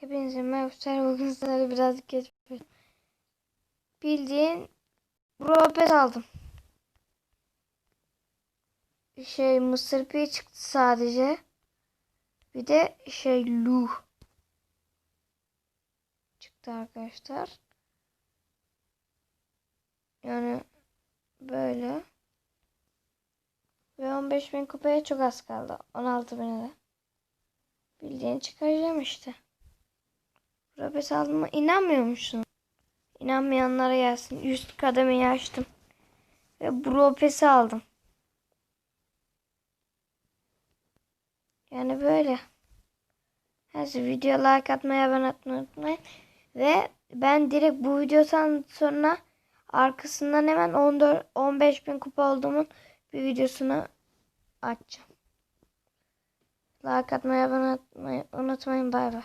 Hepinize merhaba. Bugün sizlerle birazcık geçmiş. Bildiğin Robes aldım. Şey Mısır Pi çıktı sadece. Bir de şey Luh çıktı arkadaşlar. Yani böyle. Ve 15.000 kupaya çok az kaldı. 16.000'e de. Bildiğin çıkaracağım işte. Robes aldığıma inanmıyor musun? İnanmayanlara gelsin. Üst kademeyi açtım. Ve Bropes'i aldım. Yani böyle. Neyse video like atmayı, abone atmayı unutmayın. Ve ben direkt bu videodan sonra arkasından hemen 14 15 bin kupa olduğumun bir videosunu açacağım. Like atmayı, abone atmayı unutmayın. Bay bay.